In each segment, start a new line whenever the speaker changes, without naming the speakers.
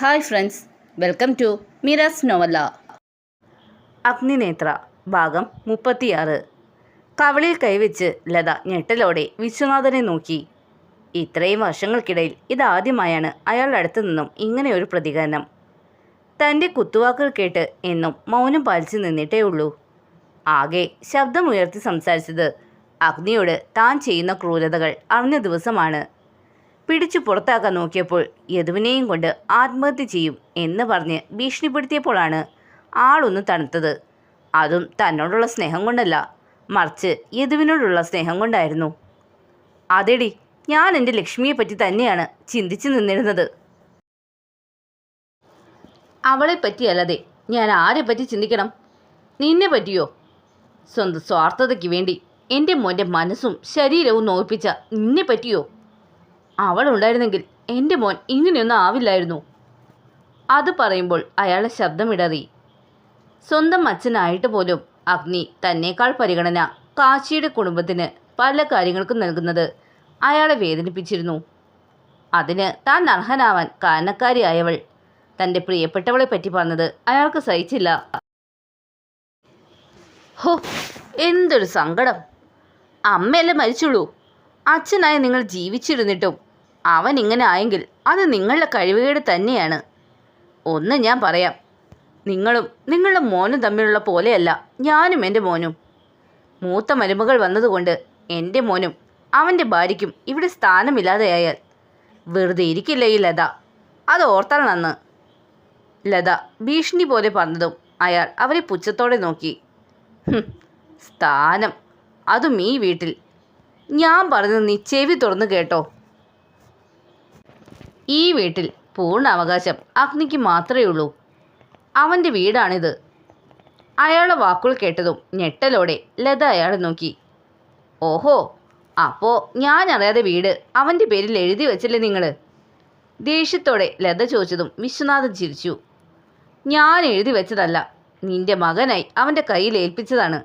Hi friends welcome to Miraz novella. Agninetra ഭാഗം മുപ്പത്തിയാറ്. കവളിൽ കൈവച്ച് ലത ഞെട്ടലോടെ വിശ്വനാഥനെ നോക്കി. ഇത്രയും വർഷങ്ങൾക്കിടയിൽ ഇതാദ്യമായാണ് അയാളുടെ അടുത്തു നിന്നും ഇങ്ങനെ ഒരു പ്രതികരണം. തന്റെ കുത്തുവാക്കുകൾ കേട്ട് എന്നും മൗനം പാലിച്ചു നിന്നിട്ടേ ഉള്ളൂ. ആകെ ശബ്ദമുയർത്തി സംസാരിച്ചത് അഗ്നിയോട് താൻ ചെയ്യുന്ന ക്രൂരതകൾ അറിഞ്ഞ ദിവസമാണ്. പിടിച്ചു പുറത്താക്കാൻ നോക്കിയപ്പോൾ യദുവിനെയും കൊണ്ട് ആത്മഹത്യ ചെയ്യും എന്ന് പറഞ്ഞ് ഭീഷണിപ്പെടുത്തിയപ്പോഴാണ് ആളൊന്ന് തണുത്തത്. അതും തന്നോടുള്ള സ്നേഹം കൊണ്ടല്ല മറിച്ച് യദുവിനോടുള്ള സ്നേഹം കൊണ്ടായിരുന്നു. അതെടി ഞാൻ എന്റെ ലക്ഷ്മിയെ പറ്റി തന്നെയാണ് ചിന്തിച്ചു നിന്നിരുന്നത്. അവളെ പറ്റിയല്ലാതെ ഞാൻ ആരെ പറ്റി ചിന്തിക്കണം? നിന്നെ പറ്റിയോ? സ്വന്തം സ്വാർത്ഥതയ്ക്ക് വേണ്ടി എന്റെ മോന്റെ മനസ്സും ശരീരവും നോയിപ്പിച്ച നിന്നെ പറ്റിയോ? അവളുണ്ടായിരുന്നെങ്കിൽ എന്റെ മോൻ ഇങ്ങനെയൊന്നും ആവില്ലായിരുന്നു. അത് പറയുമ്പോൾ അയാളെ ശബ്ദമിടറി. സ്വന്തം അച്ഛനായിട്ട് പോലും അഗ്നി തന്നേക്കാൾ പരിഗണന കാശിയുടെ കുടുംബത്തിന് പല കാര്യങ്ങൾക്കും നൽകുന്നത് അയാളെ വേദനിപ്പിച്ചിരുന്നു. അതിന് താൻ അർഹനാവാൻ കാരണക്കാരിയായവൾ. തന്റെ പ്രിയപ്പെട്ടവളെ പറ്റി പറഞ്ഞത് അയാൾക്ക് സഹിച്ചില്ല. ഹോ എന്തൊരു സങ്കടം. അമ്മയല്ലേ മരിച്ചുള്ളൂ. അച്ഛനായി നിങ്ങൾ ജീവിച്ചിരുന്നിട്ടും അവൻ ഇങ്ങനെ ആയെങ്കിൽ അത് നിങ്ങളുടെ കഴിവുകേട് തന്നെയാണ്. ഒന്ന് ഞാൻ പറയാം. നിങ്ങളും നിങ്ങളുടെ മോനും തമ്മിലുള്ള പോലെയല്ല ഞാനും എന്റെ മോനും. മൂത്ത മരുമകൾ വന്നതുകൊണ്ട് എന്റെ മോനും അവന്റെ ഭാര്യയ്ക്കും ഇവിടെ സ്ഥാനമില്ലാതെയായാൽ വെറുതെ ഇരിക്കില്ല ഈ ലത? അത് ഓർത്താൽ നന്ന് ലത ഭീഷണി പോലെ പറഞ്ഞതും അയാൾ അവരെ പുച്ഛത്തോടെ നോക്കി. സ്ഥാനം. അതും ഈ വീട്ടിൽ. ഞാൻ പറഞ്ഞത് നീ ചെവി തുറന്നു കേട്ടോ. ഈ വീട്ടിൽ പൂർണ അവകാശം അഗ്നിക്ക് മാത്രമേ ഉള്ളൂ. അവന്റെ വീടാണിത്. അയാളുടെ വാക്കുകൾ കേട്ടതും ഞെട്ടലോടെ ലത അയാളെ നോക്കി. ഓഹോ അപ്പോൾ ഞാൻ അറിയാതെ വീട് അവന്റെ പേരിൽ എഴുതി വെച്ചില്ലേ നിങ്ങൾ ദേഷ്യത്തോടെ ലത ചോദിച്ചതും വിശ്വനാഥൻ ചിരിച്ചു. ഞാൻ എഴുതി വെച്ചതല്ല നിന്റെ മകനായി അവന്റെ കയ്യിൽ ഏൽപ്പിച്ചതാണ്.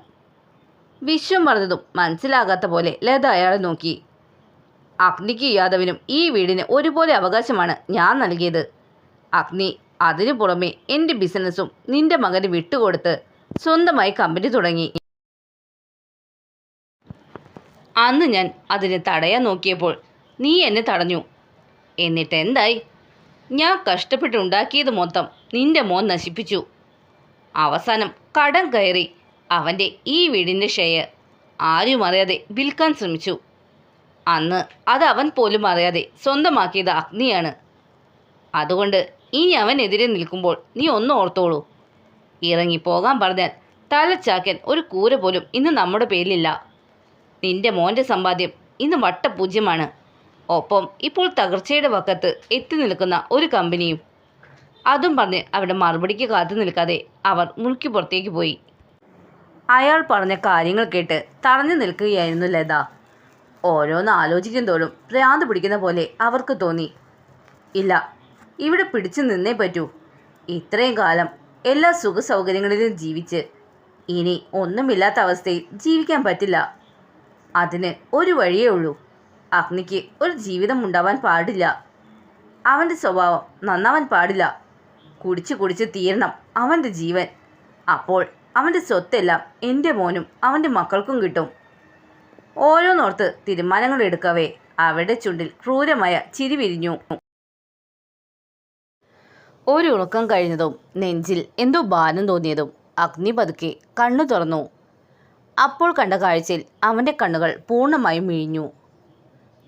വിശ്വം പറഞ്ഞതും മനസ്സിലാകാത്ത പോലെ ലത അയാളെ നോക്കി. അഗ്നിക്ക് യാദവിനും ഈ വീടിന് ഒരുപോലെ അവകാശമാണ് ഞാൻ നൽകിയത്. അഗ്നി അതിനു പുറമെ എന്റെ ബിസിനസ്സും നിന്റെ മകന് വിട്ടുകൊടുത്ത് സ്വന്തമായി കമ്പനി തുടങ്ങി. അന്ന് ഞാൻ അതിനെ തടയാൻ നോക്കിയപ്പോൾ നീ എന്നെ തടഞ്ഞു. എന്നിട്ട് എന്തായി ഞാൻ കഷ്ടപ്പെട്ടുണ്ടാക്കിയത് മൊത്തം നിന്റെ മോൻ നശിപ്പിച്ചു. അവസാനം കടം കയറി അവന്റെ ഈ വീടിന്റെ ഷെയർ ആരും അറിയാതെ വിൽക്കാൻ ശ്രമിച്ചു. അന്ന് അത് അവൻ പോലും അറിയാതെ സ്വന്തമാക്കിയത് അഗ്നിയാണ്. അതുകൊണ്ട് ഇനി അവനെതിരെ നിൽക്കുമ്പോൾ നീ ഒന്ന് ഓർത്തോളൂ. ഇറങ്ങിപ്പോകാൻ പറഞ്ഞാൽ തലച്ചാക്കൻ ഒരു കൂര പോലും ഇന്ന് നമ്മുടെ പേരിലില്ല. നിന്റെ മോന്റെ സമ്പാദ്യം ഇന്ന് വട്ടപൂജ്യമാണ്. ഒപ്പം ഇപ്പോൾ തകർച്ചയുടെ വക്കത്ത് എത്തി നിൽക്കുന്ന ഒരു കമ്പനിയും. അതും പറഞ്ഞ് അവിടെ മറുപടിക്ക് കാത്തു നിൽക്കാതെ അവർ മുറുക്കി പുറത്തേക്ക് പോയി. അയാൾ പറഞ്ഞ കാര്യങ്ങൾ കേട്ട് തറഞ്ഞു നിൽക്കുകയായിരുന്നു ലത. ഓരോന്ന് ആലോചിക്കും തോറും പ്രാന്ത് പിടിക്കുന്ന പോലെ അവർക്ക് തോന്നി. ഇല്ല ഇവിടെ പിടിച്ചു നിന്നേ പറ്റൂ. ഇത്രയും കാലം എല്ലാ സുഖ സൗകര്യങ്ങളിലും ജീവിച്ച് ഇനി ഒന്നുമില്ലാത്ത അവസ്ഥയിൽ ജീവിക്കാൻ പറ്റില്ല. അതിന് ഒരു വഴിയേ ഉള്ളൂ. അഗ്നിക്ക് ഒരു ജീവിതം ഉണ്ടാവാൻ പാടില്ല. അവന്റെ സ്വഭാവം നന്നാവാൻ പാടില്ല. കുടിച്ച് കുടിച്ച് തീരണം അവന്റെ ജീവൻ. അപ്പോൾ അവന്റെ സ്വത്തെല്ലാം എന്റെ മോനും അവന്റെ മക്കൾക്കും കിട്ടും. ഓരോന്നോർത്ത് തീരുമാനങ്ങൾ എടുക്കവേ. അവരുടെ ചുണ്ടിൽ ക്രൂരമായ ചിരി വിരിഞ്ഞു. ഒരു ഉറക്കം കഴിഞ്ഞതും നെഞ്ചിൽ എന്തോ ഭാരം തോന്നിയതും അഗ്നി പതുക്കെ കണ്ണു തുറന്നു. അപ്പോൾ കണ്ട കാഴ്ചയിൽ അവന്റെ കണ്ണുകൾ പൂർണമായും മിഴിഞ്ഞു.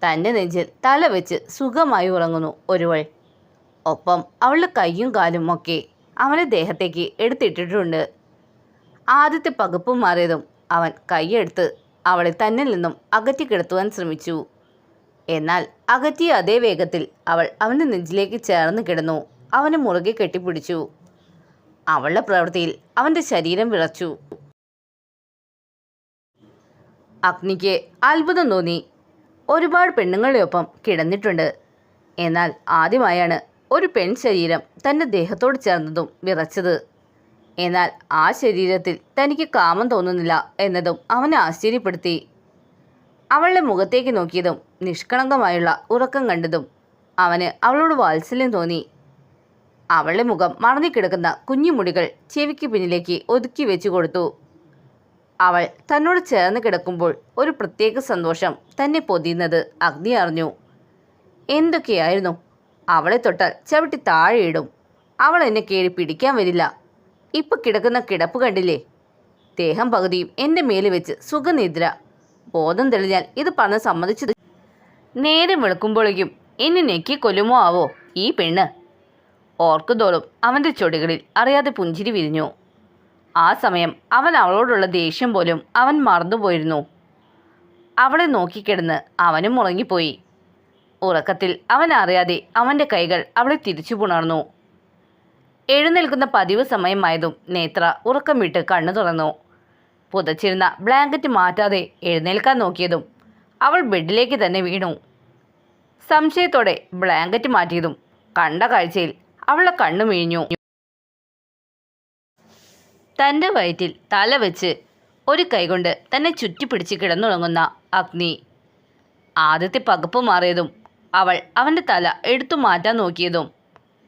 തന്റെ നെഞ്ചിൽ തല വെച്ച് സുഖമായി ഉറങ്ങുന്നു ഒരുവൾ. ഒപ്പം അവളുടെ കൈയും കാലും ഒക്കെ അവന്റെ ദേഹത്തേക്ക് എടുത്തിട്ടിട്ടുണ്ട്. ആദ്യത്തെ പകപ്പ് മാറിയതും അവൻ കൈയെടുത്ത് അവളെ തന്നിൽ നിന്നും അകറ്റി കിടത്തുവാൻ ശ്രമിച്ചു. എന്നാൽ അകറ്റിയ അതേ വേഗത്തിൽ അവൾ അവന്റെ നെഞ്ചിലേക്ക് ചേർന്ന് കിടന്നു. അവനെ മുറുകെ കെട്ടിപ്പിടിച്ചു. അവളുടെ പ്രവൃത്തിയിൽ അവന്റെ ശരീരം വിറച്ചു. അഗ്നിക്ക് അത്ഭുതം തോന്നി. ഒരുപാട് പെണ്ണുങ്ങളുടെ ഒപ്പം കിടന്നിട്ടുണ്ട്. എന്നാൽ ആദ്യമായാണ് ഒരു പെൺ ശരീരം തന്റെ ദേഹത്തോട് ചേർന്നതും വിറച്ചത്. എന്നാൽ ആ ശരീരത്തിൽ തനിക്ക് കാമം തോന്നുന്നില്ല എന്നതും അവനെ ആശ്ചര്യപ്പെടുത്തി. അവളുടെ മുഖത്തേക്ക് നോക്കിയതും നിഷ്കളങ്കമായുള്ള ഉറക്കം കണ്ടതും അവന് അവളോട് വാത്സല്യം തോന്നി. അവളുടെ മുഖം മറഞ്ഞുകിടക്കുന്ന കുഞ്ഞുമുടികൾ ചെവിക്ക് പിന്നിലേക്ക് ഒതുക്കി വെച്ചു കൊടുത്തു. അവൾ തന്നോട് ചേർന്ന് കിടക്കുമ്പോൾ ഒരു പ്രത്യേക സന്തോഷം തന്നെ പൊതിയുന്നത് അഗ്നി അറിഞ്ഞു. എന്തൊക്കെയായിരുന്നു? അവളെ തൊട്ടാൽ ചവിട്ടി താഴെയിടും അവൾ എന്നെ കയറി പിടിക്കാൻ വരില്ല. ഇപ്പൊ കിടക്കുന്ന കിടപ്പ് കണ്ടില്ലേ? ദേഹം പകുതിയും എന്റെ മേൽ വെച്ച് സുഖനിദ്ര. ബോധം തെളിഞ്ഞാൽ ഇത് പറഞ്ഞ് സമ്മതിച്ചത് നേരം വെളുക്കുമ്പോഴേക്കും എന്നെ ഞെക്കി കൊല്ലുമോ ആവോ ഈ പെണ്ണ്? ഓർക്കുതോറും അവന്റെ ചൊടികളിൽ അറിയാതെ പുഞ്ചിരി വിരിഞ്ഞു. ആ സമയം അവൻ അവളോടുള്ള ദേഷ്യം പോലും അവൻ മറന്നുപോയിരുന്നു. അവളെ നോക്കിക്കിടന്ന് അവനും ഉറങ്ങിപ്പോയി. ഉറക്കത്തിൽ അവൻ അറിയാതെ അവന്റെ കൈകൾ അവളെ തിരിച്ചു പുണർന്നു എഴുന്നേൽക്കുന്ന പതിവ് സമയമായതും നേത്ര ഉറക്കം വിട്ട് കണ്ണു തുറന്നു. പുതച്ചിരുന്ന ബ്ലാങ്കറ്റ് മാറ്റാതെ എഴുന്നേൽക്കാൻ നോക്കിയതും അവൾ ബെഡിലേക്ക് തന്നെ വീണു. സംശയത്തോടെ ബ്ലാങ്കറ്റ് മാറ്റിയതും കണ്ട കാഴ്ചയിൽ അവളെ കണ്ണു മിഴിഞ്ഞു. തന്റെ വയറ്റിൽ തല വെച്ച് ഒരു കൈകൊണ്ട് തന്നെ ചുറ്റിപ്പിടിച്ച് കിടന്നുറങ്ങുന്ന അഗ്നി. ആദ്യത്തെ പകപ്പ് മാറിയതും അവൾ അവന്റെ തല എടുത്തു മാറ്റാൻ നോക്കിയതും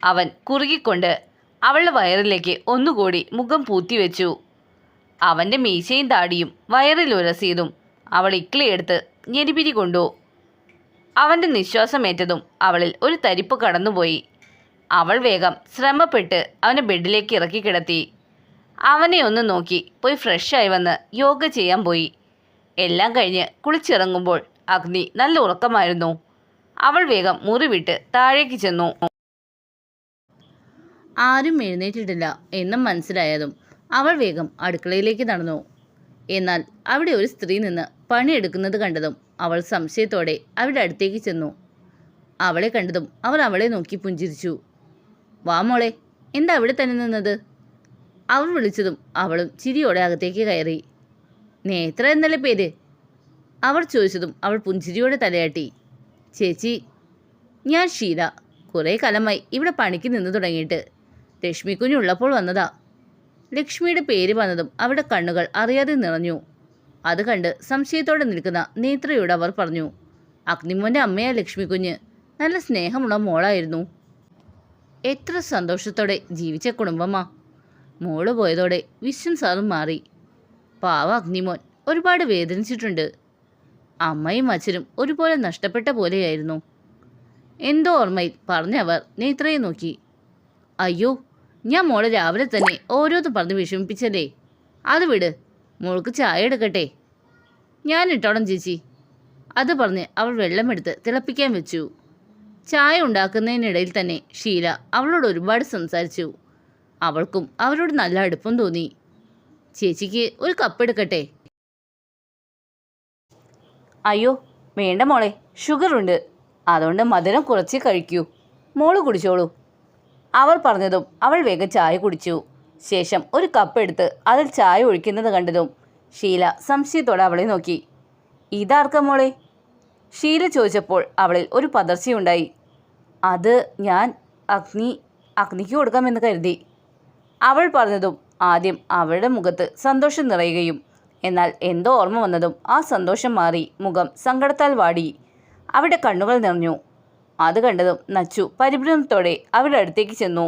അവൻ കുറുകിക്കൊണ്ട് അവളുടെ വയറിലേക്ക് ഒന്നുകൂടി മുഖം പൂത്തിവെച്ചു അവന്റെ മീശയും താടിയും വയറിൽ ഉരസിയതും അവൾ ഇക്ലിയെടുത്ത് ഞെരിപിരി കൊണ്ടു. അവന്റെ നിശ്വാസമേറ്റതും അവളിൽ ഒരു തരിപ്പ് കടന്നുപോയി. അവൾ വേഗം ശ്രമപ്പെട്ട് അവനെ ബെഡിലേക്ക് ഇറക്കി കിടത്തി. അവനെ ഒന്ന് നോക്കി പോയി ഫ്രഷായി വന്ന് യോഗ ചെയ്യാൻ പോയി. എല്ലാം കഴിഞ്ഞ് കുളിച്ചിറങ്ങുമ്പോൾ അഗ്നി നല്ല ഉറക്കമായിരുന്നു. അവൾ വേഗം മുറിവിട്ട് താഴേക്ക് ചെന്നു. ആരും എഴുന്നേറ്റിട്ടില്ല എന്നും മനസ്സിലായതും അവൾ വേഗം അടുക്കളയിലേക്ക് നടന്നു. എന്നാൽ അവിടെ ഒരു സ്ത്രീ നിന്ന് പണിയെടുക്കുന്നത് കണ്ടതും അവൾ സംശയത്തോടെ അവിടെ അടുത്തേക്ക് ചെന്നു. അവളെ കണ്ടതും അവർ അവളെ നോക്കി പുഞ്ചിരിച്ചു. വാ മോളെ എന്താ അവിടെ തന്നെ നിന്നത്? അവൾ വിളിച്ചതും അവളും ചിരിയോടെ അകത്തേക്ക് കയറി. നേത്ര എന്നല്ലേ പേര്? അവർ ചോദിച്ചതും അവൾ പുഞ്ചിരിയോടെ തലയാട്ടി. ചേച്ചി ഞാൻ ഷീല. കുറേ കാലമായി ഇവിടെ പണിക്ക് നിന്ന് തുടങ്ങിയിട്ട്. ലക്ഷ്മി കുഞ്ഞുള്ളപ്പോൾ വന്നതാ. ലക്ഷ്മിയുടെ പേര് വന്നതും അവിടെ കണ്ണുകൾ അറിയാതെ നിറഞ്ഞു. അത് കണ്ട് സംശയത്തോടെ നിൽക്കുന്ന നേത്രയോട് അവർ പറഞ്ഞു അഗ്നിമോന്റെ അമ്മയാ ലക്ഷ്മി കുഞ്ഞ് നല്ല സ്നേഹമുള്ള മോളായിരുന്നു. എത്ര സന്തോഷത്തോടെ ജീവിച്ച കുടുംബമാ. മോൾ പോയതോടെ വിശ്വം സാറും മാറി. പാവ അഗ്നിമോൻ ഒരുപാട് വേദനിച്ചിട്ടുണ്ട്. അമ്മയും അച്ഛനും ഒരുപോലെ നഷ്ടപ്പെട്ട പോലെയായിരുന്നു. എന്തോ ഓർമ്മയിൽ പറഞ്ഞവർ നേത്രയെ നോക്കി. അയ്യോ ഞാൻ മോളെ രാവിലെ തന്നെ ഓരോന്ന് പറഞ്ഞ് വിഷമിപ്പിച്ചല്ലേ. അത് വിട്. മോൾക്ക് ചായ എടുക്കട്ടെ. ഞാൻ ഇട്ടോളം ചേച്ചി. അത് പറഞ്ഞ് അവൾ വെള്ളമെടുത്ത് തിളപ്പിക്കാൻ വെച്ചു. ചായ ഉണ്ടാക്കുന്നതിനിടയിൽ തന്നെ ഷീല അവളോട് ഒരുപാട് സംസാരിച്ചു. അവൾക്കും അവരോട് നല്ല അടുപ്പം തോന്നി. ചേച്ചിക്ക് ഒരു കപ്പ് എടുക്കട്ടെ? അയ്യോ വേണ്ട മോളെ. ഷുഗറുണ്ട് അതുകൊണ്ട് മധുരം കുറച്ച് കഴിക്കൂ. മോൾ കുടിച്ചോളൂ. അവർ പറഞ്ഞതും അവൾ വേഗം ചായ കുടിച്ചു. ശേഷം ഒരു കപ്പ് എടുത്ത് അതിൽ ചായ ഒഴിക്കുന്നത് കണ്ടതും ഷീല സംശയത്തോടെ അവളെ നോക്കി. ഇതാർക്കാ മോളെ? ഷീല ചോദിച്ചപ്പോൾ അവളിൽ ഒരു പതർച്ചയുണ്ടായി അത് ഞാൻ അഗ്നി അഗ്നിക്ക് കൊടുക്കാമെന്ന് കരുതി. അവൾ പറഞ്ഞതും ആദ്യം അവളുടെ മുഖത്ത് സന്തോഷം നിറയുകയും എന്നാൽ എന്തോ ഓർമ്മ വന്നതും ആ സന്തോഷം മാറി മുഖം സങ്കടത്താൽ വാടി. അവിടെ കണ്ണുകൾ നിറഞ്ഞു. അത് കണ്ടതും നച്ചു പരിഭ്രമത്തോടെ അവരുടെ അടുത്തേക്ക് ചെന്നു.